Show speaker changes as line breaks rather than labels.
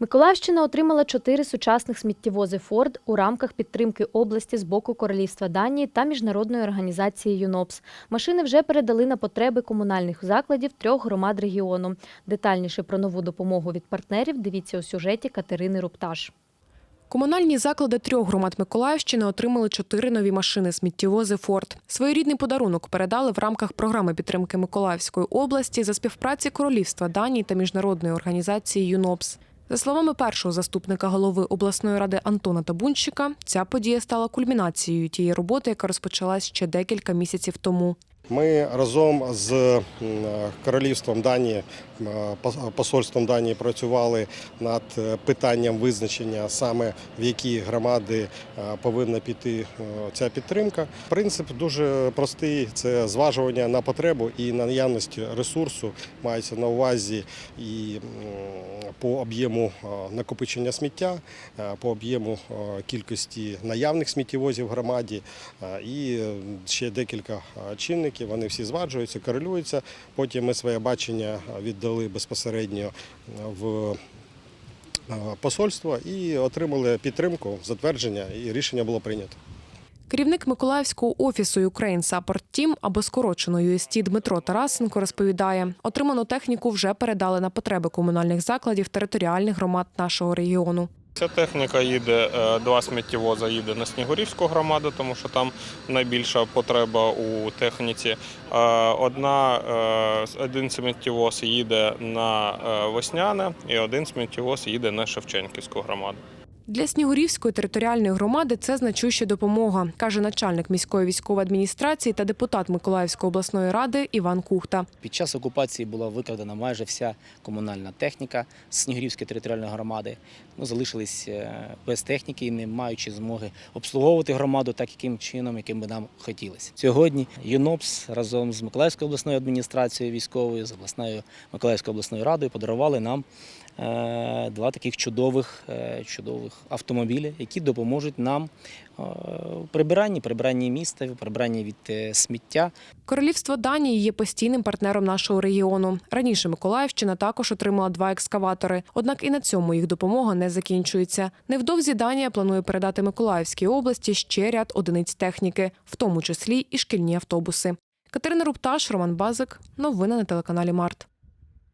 Миколаївщина отримала чотири сучасних сміттєвози Форд у рамках підтримки області з боку Королівства Данії та міжнародної організації ЮНОПС. Машини вже передали на потреби комунальних закладів трьох громад регіону. Детальніше про нову допомогу від партнерів дивіться у сюжеті Катерини Рупташ.
Комунальні заклади трьох громад Миколаївщини отримали чотири нові машини сміттєвози Форд. Своєрідний подарунок передали в рамках програми підтримки Миколаївської області за співпраці Королівства Данії та міжнародної організації ЮНОПС. За словами першого заступника голови обласної ради Антона Табунщика, ця подія стала кульмінацією тієї роботи, яка розпочалась ще декілька місяців тому.
Ми разом з королівством Данії, посольством Данії працювали над е, питанням визначення саме в які громади е, повинна піти е, ця підтримка. Принцип дуже простий: це зважування на потребу і на наявність ресурсу мається на увазі і по об'єму накопичення сміття, по об'єму кількості наявних сміттєвозів в громаді і ще декілька е, чинників. Вони всі зваджуються, корелюються. Потім ми своє бачення віддали безпосередньо в е, посольство і отримали підтримку, затвердження, і рішення було прийнято.
Керівник Миколаївського офісу Ukraine Support Team, або скорочено UST Дмитро Тарасенко розповідає, отриману техніку вже передали на потреби комунальних закладів територіальних громад нашого регіону.
Ця техніка їде, е, два сміттєвоза їде на Снігурівську громаду, тому що там найбільша потреба у техніці. Е, Одна, е, один сміттєвоз їде на Весняне і один сміттєвоз їде на Шевченківську громаду.
Для Снігурівської територіальної громади це значуща допомога, каже начальник міської військової адміністрації та депутат Миколаївської обласної ради Іван Кухта.
Під час окупації була викрадена майже вся комунальна техніка Снігурівської територіальної громади. Ми залишились е, без техніки, і не маючи змоги обслуговувати громаду так, яким чином, яким би нам хотілося. Сьогодні ЮНОПС разом з Миколаївською обласною адміністрацією військовою, з обласною Миколаївською обласною радою подарували нам два таких чудових, е, чудових автомобілі, які допоможуть нам е, в прибиранні, прибиранні міста, в прибиранні від е, сміття.
Королівство Данії є постійним партнером нашого регіону. Раніше Миколаївщина також отримала два екскаватори. Однак і на цьому їх допомога не закінчується. Невдовзі Данія планує передати Миколаївській області ще ряд одиниць техніки, в тому числі і шкільні автобуси. Катерина Рупташ, Роман Базик. Новини на телеканалі Март.